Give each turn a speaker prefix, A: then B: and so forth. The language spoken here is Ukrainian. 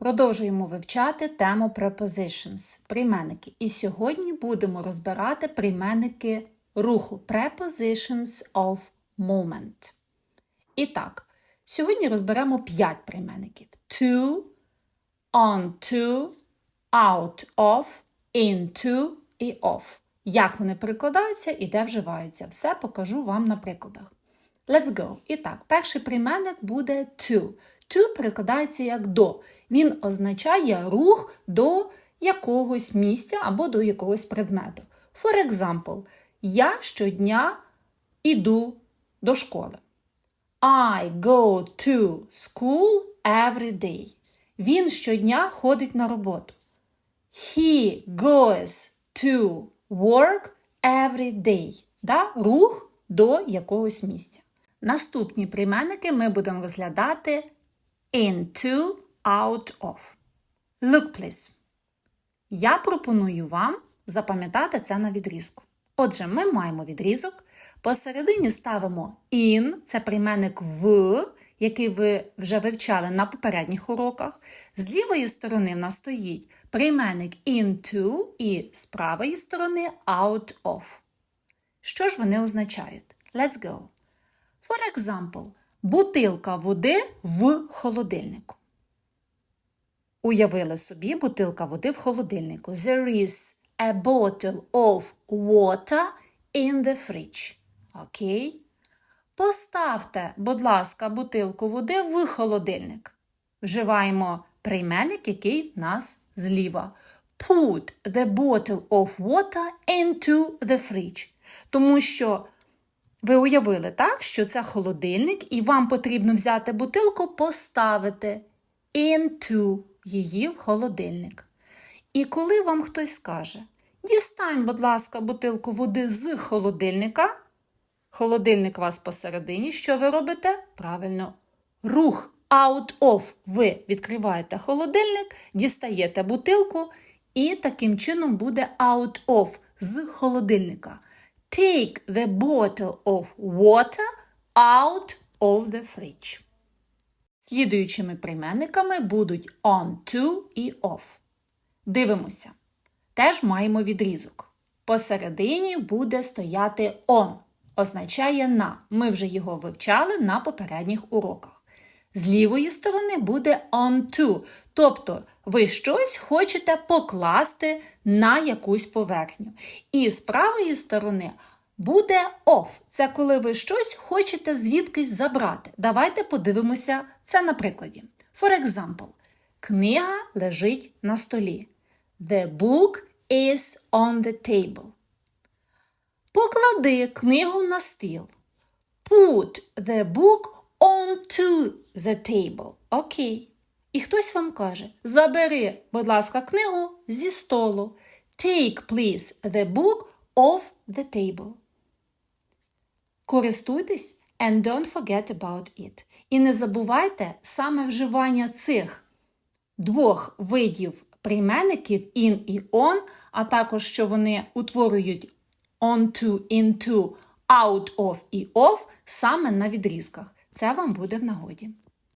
A: Продовжуємо вивчати тему prepositions, прийменники. І сьогодні будемо розбирати прийменники руху prepositions of moment. І так, сьогодні розберемо 5 прийменників: to, onto, out of, into і off. Як вони перекладаються і де вживаються. Все покажу вам на прикладах. Let's go. І так, перший прийменник буде to. To перекладається як до. Він означає рух до якогось місця або до якогось предмету. For example, я щодня іду до школи. I go to school every day. Він щодня ходить на роботу. He goes to work every day. Да? Рух до якогось місця. Наступні прийменники ми будемо розглядати into, out of. Look, please. Я пропоную вам запам'ятати це на відрізку. Отже, ми маємо відрізок. Посередині ставимо in, це прийменник в, який ви вже вивчали на попередніх уроках. З лівої сторони в нас стоїть прийменник into і з правої сторони out of. Що ж вони означають? Let's go. For example, бутилка води в холодильнику. Уявили собі бутилка води в холодильнику. There is a bottle of water in the fridge. Окей? Поставте, будь ласка, бутилку води в холодильник. Вживаємо прийменник, який в нас зліва. Put the bottle of water into the fridge. Тому що ви уявили, так, що це холодильник, і вам потрібно взяти бутилку, поставити into її в холодильник. І коли вам хтось скаже, дістань, будь ласка, бутилку води з холодильника, холодильник у вас посередині, що ви робите? Правильно, рух out of. Ви відкриваєте холодильник, дістаєте бутилку, і таким чином буде out of з холодильника. Take the bottle of water out of the fridge. Слідуючими прийменниками будуть on to і off. Дивимося. Теж маємо відрізок. Посередині буде стояти on. Означає на. Ми вже його вивчали на попередніх уроках. З лівої сторони буде on to, тобто ви щось хочете покласти на якусь поверхню. І з правої сторони буде off. Це коли ви щось хочете звідкись забрати. Давайте подивимося це на прикладі. For example, книга лежить на столі. The book is on the table. Поклади книгу на стіл. Put the book onto the table. Окей. І хтось вам каже: Забери, будь ласка, книгу зі столу. Take, please, the book off the table. Користуйтесь and don't forget about it. І не забувайте саме вживання цих двох видів прийменників in і on, а також що вони утворюють onto, into, out of і off саме на відрізках. Це вам буде в нагоді.